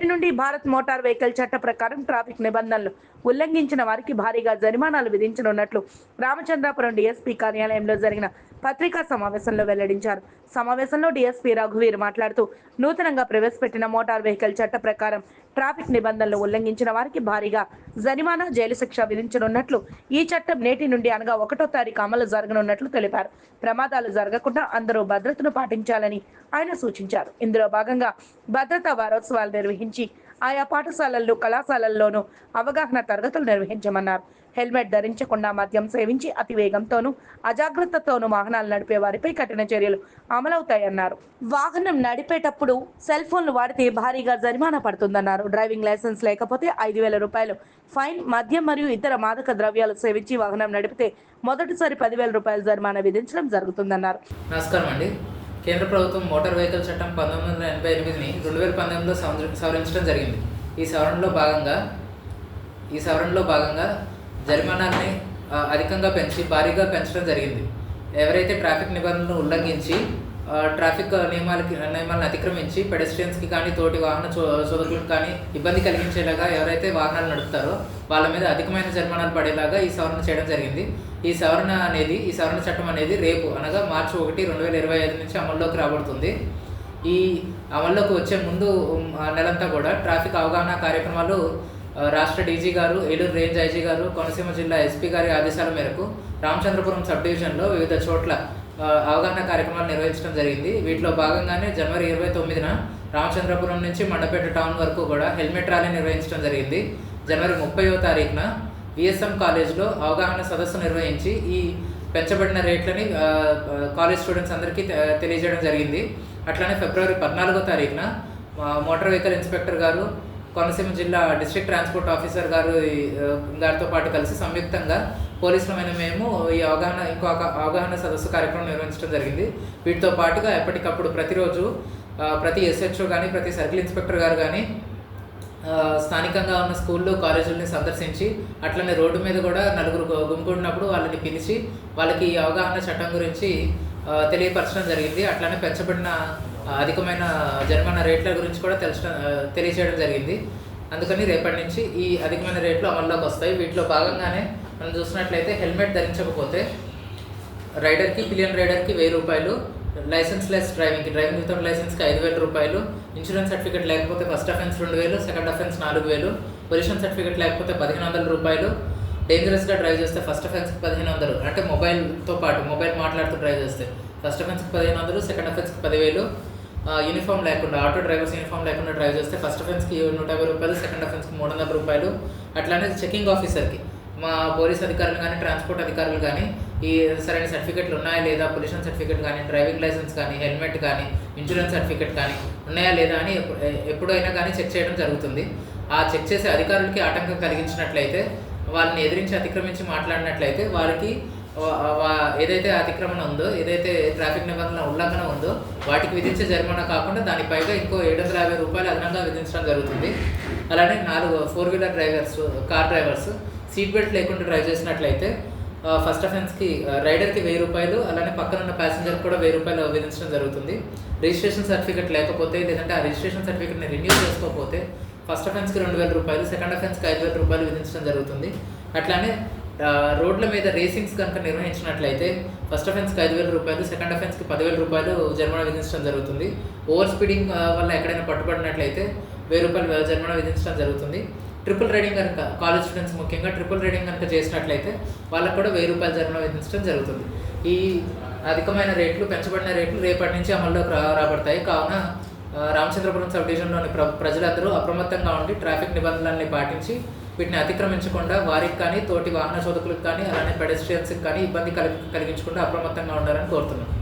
నుండి Bharat motor vehicle చట్ట ప్రకారం ట్రాఫిక్ నిబంధనలు ఉల్లంఘించిన వారికి భారీగా జరిమానాలు విధించనున్నట్లు రామచంద్రాపురం డిఎస్పీ కార్యాలయంలో జరిగిన పత్రికా సమావేశంలో వెల్లడించారు. సమావేశంలో డిఎస్పీ రఘువీర్ మాట్లాడుతూ నూతనంగా ప్రవేశపెట్టిన మోటార్ వెహికల్ చట్ట ప్రకారం ట్రాఫిక్ నిబంధనలు ఉల్లంఘించిన వారికి భారీగా జరిమానా జైలు శిక్ష విధించనున్నట్లు ఈ చట్టం నేటి నుండి అనగా ఒకటో తారీఖు అమలు జరగనున్నట్లు తెలిపారు. ప్రమాదాలు జరగకుండా అందరూ భద్రతను పాటించాలని ఆయన సూచించారు. ఇందులో భాగంగా భద్రతా వారోత్సవాలు నిర్వహించి ఆయా పాఠశాలల్లో కళాశాలల్లోనూ అవగాహన తరగతులు నిర్వహించమన్నారు. హెల్మెట్ ధరించకుండా మద్యం సేవించి అతి వేగంతోనూ అజాగ్రత్తతోనూ వాహనాలు నడిపే వారిపై కఠిన చర్యలు అమలవుతాయన్నారు. వాహనం నడిపేటప్పుడు సెల్ ఫోన్లు వాడితే భారీగా జరిమానా పడుతుందన్నారు. డ్రైవింగ్ లైసెన్స్ లేకపోతే ఐదు వేల రూపాయలు ఫైన్ మద్యం మరియు ఇతర మాదక ద్రవ్యాలు సేవించి వాహనం నడిపితే మొదటిసారి పదివేల రూపాయలు జరిమానా విధించడం జరుగుతుందన్నారు. నమస్కారం అండి కేంద్ర ప్రభుత్వం మోటార్ వెహికల్ చట్టం పంతొమ్మిది వందల ఎనభై ఎనిమిదిని రెండు వేల పంతొమ్మిదిలో సవరించడం జరిగింది. ఈ సవరణలో భాగంగా ఈ సవరణలో భాగంగా జరిమానాన్ని అధికంగా పెంచి భారీగా పెంచడం జరిగింది. ఎవరైతే ట్రాఫిక్ నిబంధనలను ఉల్లంఘించి ట్రాఫిక్ నియమాలకి నియమాలను అతిక్రమించి పెడెస్ట్రియన్స్కి కానీ తోటి వాహన చో చోదకులకు కానీ ఇబ్బంది కలిగించేలాగా ఎవరైతే వాహనాలు నడుపుతారో వాళ్ళ మీద అధికమైన జరిమానాలు పడేలాగా ఈ సవరణ చేయడం జరిగింది. ఈ సవరణ అనేది ఈ సవరణ చట్టం అనేది రేపు అనగా మార్చి ఒకటి రెండు వేల ఇరవై ఐదు నుంచి అమల్లోకి రాబడుతుంది. ఈ అమల్లోకి వచ్చే ముందు నెలంతా కూడా ట్రాఫిక్ అవగాహన కార్యక్రమాలు రాష్ట్ర డీజీ గారు ఏలూరు రేంజ్ ఐజీ గారు కోనసీమ జిల్లా ఎస్పీ గారి ఆదేశాల మేరకు రామచంద్రపురం సబ్ డివిజన్లో వివిధ చోట్ల అవగాహన కార్యక్రమాలు నిర్వహించడం జరిగింది. వీటిలో భాగంగానే జనవరి ఇరవై తొమ్మిదిన రామచంద్రపురం నుంచి మండపేట టౌన్ వరకు కూడా హెల్మెట్ ర్యాలీ నిర్వహించడం జరిగింది. జనవరి ముప్పైవ తారీఖున విఎస్ఎం కాలేజ్లో అవగాహన సదస్సు నిర్వహించి ఈ పెంచబడిన రేట్లని కాలేజ్ స్టూడెంట్స్ అందరికీ తె- తెలియజేయడం జరిగింది. అట్లానే ఫిబ్రవరి పద్నాలుగో తారీఖున మోటార్ వెహికల్ ఇన్స్పెక్టర్ గారు కోనసీమ జిల్లా డిస్ట్రిక్ట్ ట్రాన్స్పోర్ట్ ఆఫీసర్ గారు ఈ, గారితో పాటు కలిసి సంయుక్తంగా పోలీసులమైన మేము ఈ అవగాహన ఇంకో అవగాహన సదస్సు కార్యక్రమం నిర్వహించడం జరిగింది. వీటితో పాటుగా ఎప్పటికప్పుడు ప్రతిరోజు ప్రతి ఎస్హెచ్ఓ కానీ ప్రతి సర్కిల్ ఇన్స్పెక్టర్ గారు కానీ స్థానికంగా ఉన్న స్కూళ్ళు కాలేజీలని సందర్శించి అట్లనే రోడ్డు మీద కూడా నలుగురు గు- గుంపున్నప్పుడు వాళ్ళని పిలిచి వాళ్ళకి ఈ అవగాహన చట్టం గురించి తెలియపరచడం జరిగింది. అట్లనే పెంచబడిన అధికమైన జరిమానా రేట్ల గురించి కూడా తెలచడం తెలియచేయడం తెలియజేయడం జరిగింది. అందుకని రేపటి నుంచి ఈ అధికమైన రేట్లు అమల్లోకి వస్తాయి. వీటిలో భాగంగానే మనం చూసినట్లయితే హెల్మెట్ ధరించకపోతే రైడర్కి పిలియన్ రైడర్కి వెయ్యి రూపాయలు లైసెన్స్ లెస్ డ్రైవింగ్కి డ్రైవింగ్ వితౌట్ లైసెన్స్కి ఐదు వేల రూపాయలు ఇన్సూరెన్స్ సర్టిఫికేట్ లేకపోతే ఫస్ట్ అఫెన్స్ రెండు వేలు సెకండ్ అఫెన్స్ నాలుగు వేలు పొల్యూషన్ సర్టిఫికేట్ లేకపోతే పదిహేను వందల రూపాయలు డేంజరస్గా డ్రైవ్ చేస్తే ఫస్ట్ అఫెన్స్కి పదిహేను వందలు అంటే మొబైల్తో పాటు మొబైల్ మాట్లాడుతూ డ్రైవ్ చేస్తే ఫస్ట్ అఫెన్స్కి పదిహేను వందలు సెకండ్ అఫెన్స్కి పదివేలు యూనిఫామ్ లేకుండా ఆటో డ్రైవర్స్ యూనిఫామ్ లేకుండా డ్రైవ్ చేస్తే ఫస్ట్ అఫెన్స్కి నూట యాభై రూపాయలు సెకండ్ అఫెన్స్కి మూడు వందల రూపాయలు అట్లానే చెకింగ్ ఆఫీసర్కి. మా పోలీస్ అధికారులు కానీ ట్రాన్స్పోర్ట్ అధికారులు కానీ ఈ సరైన సర్టిఫికెట్లు ఉన్నాయా లేదా పొల్యూషన్ సర్టిఫికెట్ కానీ డ్రైవింగ్ లైసెన్స్ కానీ హెల్మెట్ కానీ ఇన్సూరెన్స్ సర్టిఫికెట్ కానీ ఉన్నాయా లేదా అని ఎప్పుడైనా కానీ చెక్ చేయడం జరుగుతుంది. ఆ చెక్ చేసే అధికారులకి ఆటంకం కలిగించినట్లయితే వాళ్ళని ఎదిరించి అతిక్రమించి మాట్లాడినట్లయితే వారికి ఏదైతే అతిక్రమణ ఉందో ఏదైతే ట్రాఫిక్ నిబంధన ఉల్లంఘన ఉందో వాటికి విధించే జరిమానా కాకుండా దానిపైగా ఇంకో ఏడు వందల యాభై రూపాయలు అదనంగా విధించడం జరుగుతుంది. అలానే నాలుగు four wheeler drivers car drivers seat belt లేకుండా డ్రైవ్ చేసినట్లయితే ఫస్ట్ అఫెన్స్కి రైడర్కి వెయ్యి రూపాయలు అలానే పక్కన ఉన్న ప్యాసింజర్కి కూడా వెయ్యి రూపాయలు విధించడం జరుగుతుంది. రిజిస్ట్రేషన్ సర్టిఫికేట్ లేకపోతే లేదంటే ఆ రిజిస్ట్రేషన్ సర్టిఫికేట్ని రెన్యూ చేసుకోకపోతే ఫస్ట్ అఫెన్స్కి రెండు వేల రూపాయలు సెకండ్ అఫెన్స్కి ఐదు వేల రూపాయలు విధించడం జరుగుతుంది. అట్లానే రోడ్ల మీద రేసింగ్స్ కనుక నిర్వహించినట్లయితే ఫస్ట్ అఫెన్స్కి ఐదు వేల రూపాయలు సెకండ్ అఫెన్స్కి పదివేల రూపాయలు జరిమానా విధించడం జరుగుతుంది. ఓవర్ స్పీడింగ్ వల్ల ఎక్కడైనా పట్టుబడినట్లయితే వెయ్యి రూపాయలు జరిమానా విధించడం జరుగుతుంది. ట్రిపుల్ రైడింగ్ కనుక కాలేజ్ స్టూడెంట్స్ ముఖ్యంగా ట్రిపుల్ రైడింగ్ కనుక చేసినట్లయితే వాళ్ళకు కూడా వెయ్యి రూపాయల జరిమానా విధించడం జరుగుతుంది. ఈ అధికమైన రేట్లు పెంచబడిన రేట్లు రేపటి నుంచి అమల్లోకి రా రాబడతాయి. కావున రామచంద్రపురం సబ్ డివిజన్లోని ప్ర ప్రజలందరూ అప్రమత్తంగా ఉండి ట్రాఫిక్ నిబంధనల్ని పాటించి వీటిని అతిక్రమించకుండా వారికి కానీ తోటి వాహన చోదకులకు కానీ అలానే పెడెస్ట్రియన్స్కి కానీ ఇబ్బంది కలిగి కలిగించకుండా అప్రమత్తంగా ఉండాలని కోరుతున్నాను